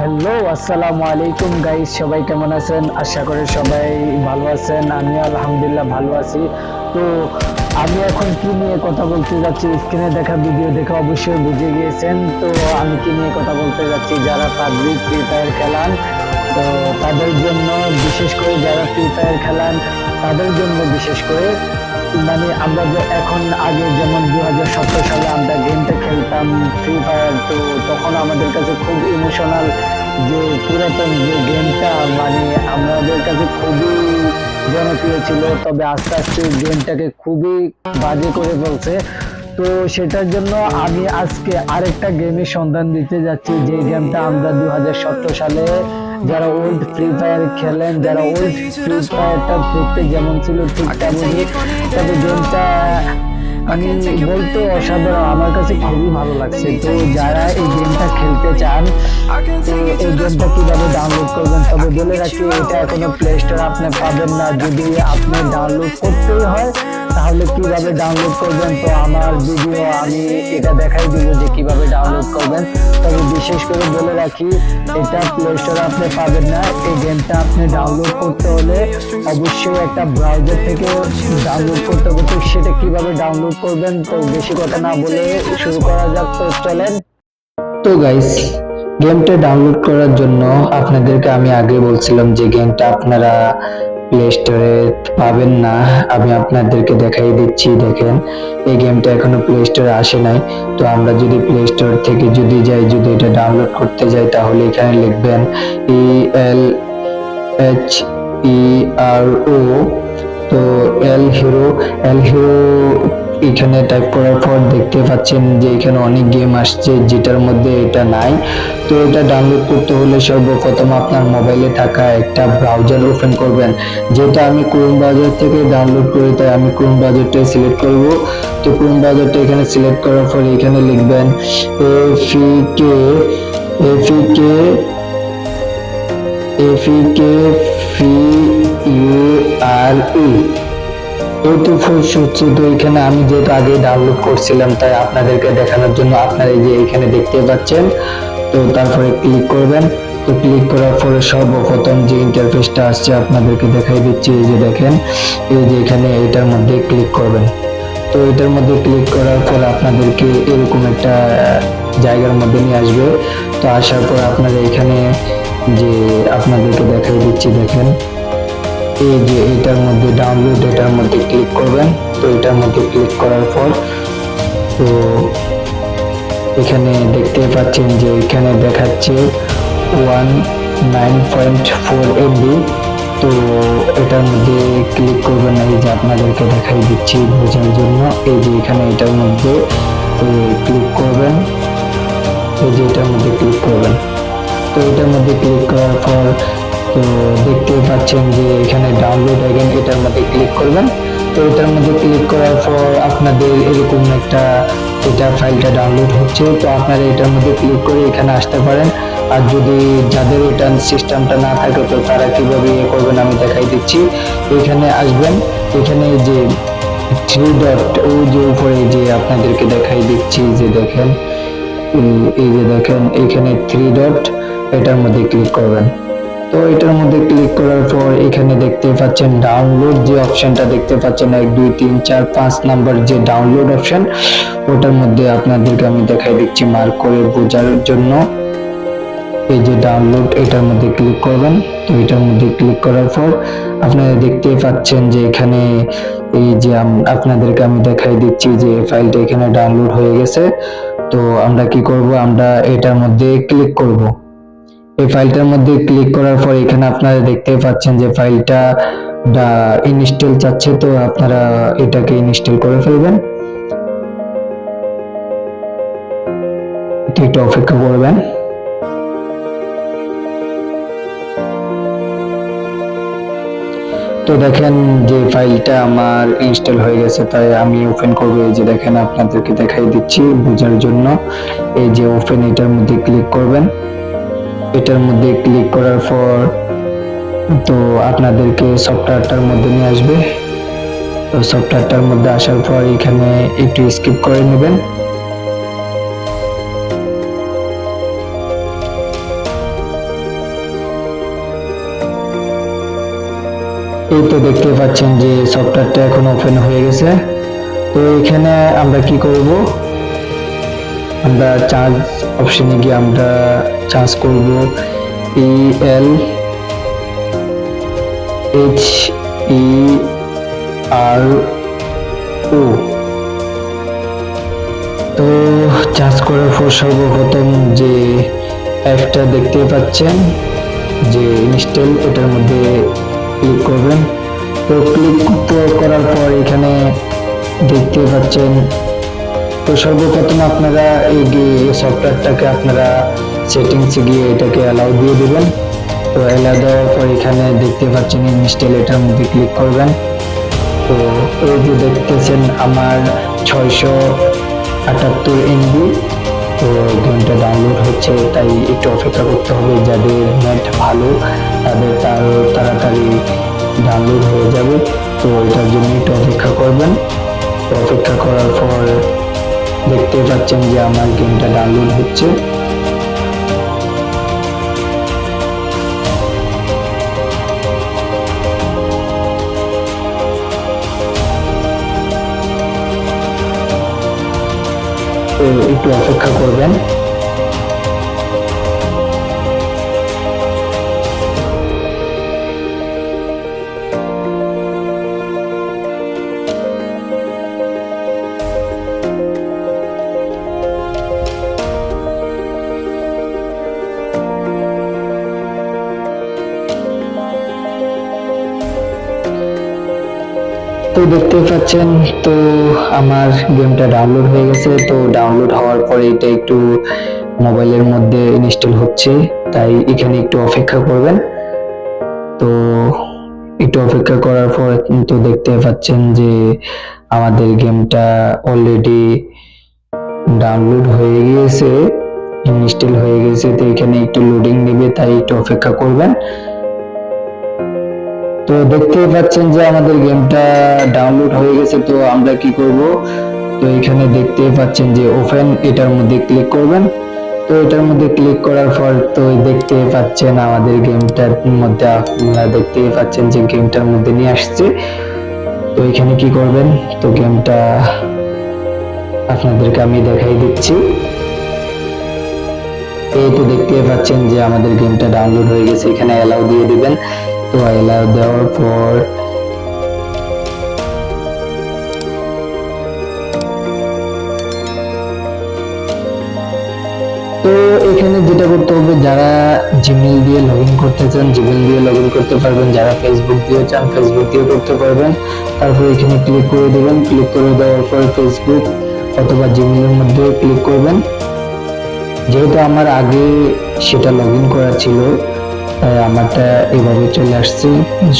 Hello আসসালামু আলাইকুম guys সবাই কেমন আছেন? আশা করি সবাই ভালো আছেন। আমি আলহামদুলিল্লাহ ভালো আছি। তো আমি এখন কি নিয়ে কথা বলতে যাচ্ছি? স্ক্রিনে দেখা ভিডিও দেখে অবশ্যই বুঝে গিয়েছেন। তো আমি কি নিয়ে কথা বলতে যাচ্ছি? যারা পাবলিক ফ্রি ফায়ার খেলান, তো তাদের জন্য বিশেষ করে যারা ফ্রি ফায়ার খেলান, তাদের জন্য বিশেষ করে মানে আমরা যে এখন আগে যেমন দু হাজার সতেরো সালে আমরা গেমটা খেলতাম ফ্রি ফায়ার তো তখন আমাদের কাছে খুব ইমোশনাল যে পুরাতন যে গেমটা মানে আমাদের কাছে খুবই জনপ্রিয় ছিল তবে আস্তে আস্তে গেমটাকে খুবই বাজে করে ফেলছে। তো সেটার জন্য আমি আজকে আরেকটা গেমের সন্ধান দিতে যাচ্ছি যে গেমটা আমরা দু হাজার সতেরো সালে যারা ওল্ড ফ্রি ফায়ার খেলেন যারা ওল্ড ফ্রি ফায়ারটা দেখতে যেমন ছিল ঠিক তেমনই তবে গেমটা আমি বলতে অসাধারণ আমার কাছে খুবই ভালো লাগছে তো যারা এই গেমটা খেলতে চান তো এই গেমটা কীভাবে ডাউনলোড করবেন তবে বলে রাখি এটা এখনও প্লে স্টোর আপনি পাবেন না যদি আপনি ডাউনলোড করতেই হয় তাহলে কীভাবে ডাউনলোড করবেন তো আমার ভিডিও আমি এটা দেখাই দিব যে কীভাবে ডাউনলোড করবেন তবে বিশেষ করে বলে রাখি এটা প্লে স্টোরে আপনি পাবেন না এই গেমটা আপনি ডাউনলোড করতে হলে অবশ্যই একটা ব্রাউজার থেকে ডাউনলোড করতে হবে তো সেটা কীভাবে ডাউনলোড করবেন তো বেশি কথা না বলে শুরু করা যাক তো চলেন। তো গাইস গেমটা ডাউনলোড করার জন্য আপনাদেরকে আমি আগে বলছিলাম যে গেমটা আপনারা প্লে স্টোরে পাবেন না। আমি আপনাদেরকে দেখাই দিচ্ছি দেখেন। এই গেমটা এখনও প্লে স্টোরে আসে নাই। তো আমরা যদি প্লে স্টোর থেকে যদি যাই যদি এটা ডাউনলোড করতে যাই তাহলে এখানে লিখবেন ই এল এইচ ই আর ও তো এল হিরো এল হিরো এখানে টাইপ করার পর দেখতে পাচ্ছেন যে এখানে অনেক গেম আসছে, যেটার মধ্যে এটা নাই। তো এটা ডাউনলোড করতে হলে সর্বপ্রথম আপনার মোবাইলে থাকা একটা ব্রাউজার ওপেন করবেন। যেটা আমি ক্রোম ব্রাউজার থেকে ডাউনলোড করি, তাই আমি ক্রোম ব্রাউজারটা সিলেক্ট করব। তো ক্রোম ব্রাউজারটা এখানে সিলেক্ট করার পর এখানে লিখবেন এফিকে এফিকে এফিকে ফি ইউ আর ই ফুস হচ্ছে তো এখানে আমি যেহেতু আগে ডাউনলোড করছিলাম, তাই আপনাদেরকে দেখানোর জন্য আপনারা এই যে এখানে দেখতে পাচ্ছেন। তো তারপরে ক্লিক করবেন। তো ক্লিক করার পরে সর্বপ্রথম যে ইন্টারফেসটা আসছে আপনাদেরকে দেখাই দিচ্ছি, এই যে দেখেন, এই যে এখানে এটার মধ্যে ক্লিক করবেন। তো এটার মধ্যে ক্লিক করার পর আপনাদেরকে এরকম একটা জায়গার মধ্যে নিয়ে আসবে। তো আসার পর আপনারা এখানে যে আপনাদেরকে দেখাই দিচ্ছি, দেখেন। এই যে এটার মধ্যে ডাউনলোড এটার মধ্যে ক্লিক করবেন, তো এটার মধ্যে ক্লিক করার পর, তো এখানে দেখতে পাচ্ছেন যে এখানে দেখাচ্ছে one nine point four MB তো এটার মধ্যে ক্লিক করবেন এই যে আপনাদেরকে দেখাই দিচ্ছি বোঝার জন্য। এই যে এখানে এটার মধ্যে ক্লিক করবেন, এই যে এটার মধ্যে ক্লিক করবেন। তো এটার মধ্যে ক্লিক করার পর তো দেখতে পাচ্ছেন যে এখানে ডাউনলোড আগে এটার মধ্যে ক্লিক করবেন। তো এটার মধ্যে ক্লিক করার পর আপনাদের এরকম একটা এটা ফাইলটা ডাউনলোড হচ্ছে। তো আপনারা এটার মধ্যে ক্লিক করে এখানে আসতে পারেন। আর যদি যাদের এটা সিস্টেমটা না থাকে, তো তারা কীভাবে ইয়ে করবেন আমি দেখাই দিচ্ছি। এখানে আসবেন। এখানে যে থ্রি ডট ও যে উপরে যে আপনাদেরকে দেখাই দিচ্ছি যে দেখেন, এই যে দেখেন, এখানে থ্রি ডট এটার মধ্যে ক্লিক করবেন। তো এটার মধ্যে ক্লিক করার পর এখানে দেখতে পাচ্ছেন ডাউনলোড যে অপশনটা দেখতে পাচ্ছেন, এক, দুই, তিন, চার, পাঁচ নাম্বার যে ডাউনলোড অপশন ওটার মধ্যে আপনাদেরকে আমি দেখাই দিচ্ছি মার্ক করে বোঝার জন্য। এই যে ডাউনলোড এটার মধ্যে ক্লিক করবেন। তো এটার মধ্যে ক্লিক করার পর আপনারা দেখতেই পাচ্ছেন যে এখানে এই যে আপনাদেরকে আমি দেখাই দিচ্ছি যে ফাইলটা এখানে ডাউনলোড হয়ে গেছে। তো আমরা কি করব? আমরা এটার মধ্যে ক্লিক করব। এই ফাইলটার মধ্যে ক্লিক করার পর এখানে আপনারা দেখতে পাচ্ছেন যে ফাইলটা ইনস্টল চাচ্ছে, তো আপনারা এটাকে ইনস্টল করে ফেলবেন। একটু অপেক্ষা করবেন। তো দেখেন যে ফাইলটা আমার ইনস্টল হয়ে গেছে, তাই আমি ওপেন করব। এই যে দেখেন, আপনাদেরকে দেখাই দিচ্ছি বোঝার জন্য। এই যে ওপেন এটার মধ্যে ক্লিক করবেন। এটার মধ্যে ক্লিক করার পর তো আপনাদেরকে সফটওয়্যারটার মধ্যে নিয়ে আসবে। তো সফটওয়্যারটার মধ্যে আসার পর এখানে একটু স্কিপ করে নেবেন। এই তো দেখতে পাচ্ছেন যে সফটওয়্যারটা এখন ওপেন হয়ে গেছে। তো এখানে আমরা কি করব? আমরা চার্জ অপশনে গিয়ে আমরা চার্জ করব ই এল এইচ ই আর ও তো চার্জ করার পর সর্বপ্রথম যে অ্যাপটা দেখতে পাচ্ছেন, যে ইনস্টল, এটার মধ্যে ক্লিক করবেন। তো ক্লিক করার পর এখানে দেখতে পাচ্ছেন তো সর্বপ্রথম আপনারা এই সফটওয়্যারটাকে আপনারা সেটিংসে গিয়ে এটাকে অ্যালাউ দিয়ে দেবেন। তো অ্যালাউ দেওয়ার পর এখানে দেখতে পাচ্ছেন ইনস্টল এটার মধ্যে ক্লিক করবেন। তো এই যে দেখতেছেন আমার ছয়শো আটাত্তর এমবি তো গেমটা ডাউনলোড হচ্ছে, তাই একটু অপেক্ষা করতে হবে যাদের নেট ভালো, তাদের তার তাড়াতাড়ি ডাউনলোড হয়ে যাবে। তো এটার জন্য একটু অপেক্ষা করবেন। অপেক্ষা করার পর দেখতে পাচ্ছেন যে আমার গেমটা ডাউনলোড হচ্ছে। একটু অপেক্ষা করবেন। তো দেখতে পাচ্ছেন, তো আমার গেমটা ডাউনলোড হয়ে গেছে। তো ডাউনলোড হওয়ার পরে এটা একটু মোবাইলের মধ্যে ইনস্টল হচ্ছে, তাই এখানে একটু অপেক্ষা করবেন। তো একটু অপেক্ষা করার পর কিন্তু দেখতে পাচ্ছেন যে আমাদের গেমটা অলরেডি ডাউনলোড হয়ে গিয়েছে ইনস্টল হয়ে গেছে তো এখানে একটু লোডিং নেবে তাই একটু অপেক্ষা করবেন। তো দেখতেই পাচ্ছেন যে আমাদের গেমটা ডাউনলোড হয়ে গেছে, তো আমরা কি করব? তো এখানে দেখতেই পাচ্ছেন যে ওপেন এটার মধ্যে ক্লিক করবেন। তো এটার মধ্যে ক্লিক করার পর তো দেখতে পাচ্ছেন আমাদের গেমটার মধ্যে আপনারা দেখতেই পাচ্ছেন যে গেমটার মধ্যে নিয়ে আসছে। তো এখানে কি করবেন? তো গেমটা আপনাদেরকে আমি দেখাই দিচ্ছি। এই তো দেখতে পাচ্ছেন যে আমাদের গেমটা ডাউনলোড হয়ে গেছে, এখানে অ্যালাউ দিয়ে দিবেন। তো অ্যালাউ দেওয়ার পর তো এখানে যেটা করতে হবে, যারা জিমেল দিয়ে লগ ইন করতে চান জিমেল দিয়ে লগ ইন করতে পারবেন। যারা ফেসবুক দিয়ে চান ফেসবুক দিয়ে করতে পারবেন। তারপর এখানে ক্লিক করে দেবেন। ক্লিক করে দেওয়ার পর ফেসবুক অথবা জিমেলের মধ্যে ক্লিক করবেন। যেহেতু আমার আগে সেটা লগ ইন করা ছিল আমারটা এভাবে চলে আসছে।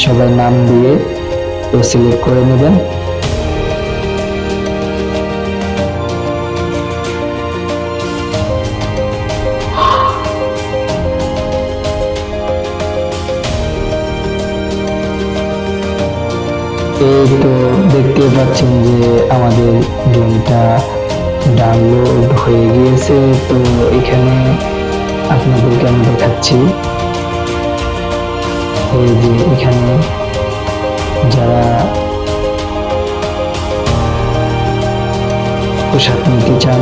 সবাই নাম দিয়ে তো সিলেক্ট করে নেবেন। এই তো দেখতে পাচ্ছেন যে আমাদের গেমটা ডাউনলোড হয়ে গিয়েছে। তো এখানে আপনাদেরকে আমি দেখাচ্ছি। এই যে এখানে। যারা পোশাক নিতে চান,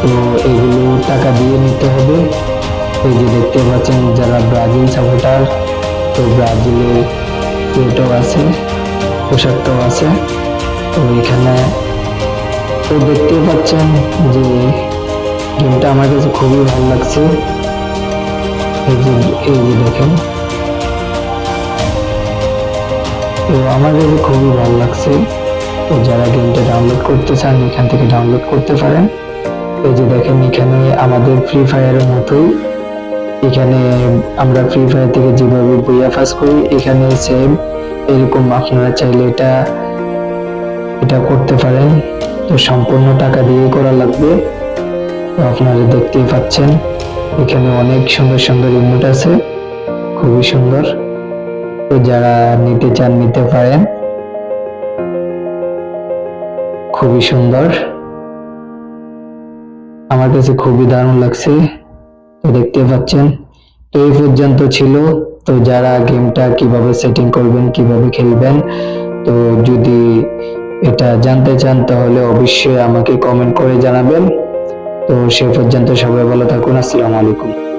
তো এগুলো টাকা দিয়ে নিতে হবে। এই যে দেখতে পাচ্ছেন যারা ব্রাজিল সাপোর্টার তো ব্রাজিলের এটাও আছে, পোশাকটাও আছে। তো এখানে তো দেখতে পাচ্ছেন যে গেমটা আমার কাছে খুবই ভালো লাগছে। এই যে এই যে দেখেন। তো আমাদের খুবই ভালো লাগছে। তো যারা গেমটা ডাউনলোড করতে চান, এখান থেকে ডাউনলোড করতে পারেন। এই যে দেখেন, এখানে আমাদের ফ্রি ফায়ারের মতোই। এখানে আমরা ফ্রি ফায়ার থেকে যেভাবে বইয়া ফাস করি, এখানে সেম এরকম আপনারা চাইলে এটা এটা করতে পারেন। তো সম্পূর্ণ টাকা দিয়ে করা লাগবে। তো আপনারা দেখতেই পাচ্ছেন, এখানে অনেক সুন্দর সুন্দর ইমোট আছে। খুবই সুন্দর। তো যারা নিতে চান, নিতে পারেন। খুবই সুন্দর। আমার কাছে খুবই দারুণ লাগছে। তো দেখতে পাচ্ছেন, তো এই পর্যন্ত ছিল। তো যারা গেমটা কীভাবে সেটিং করবেন, কীভাবে খেলবেন, তো যদি এটা জানতে চান, তাহলে অবশ্যই আমাকে কমেন্ট করে জানাবেন। তো সে পর্যন্ত সবাই ভালো থাকুন। আসসালামু আলাইকুম।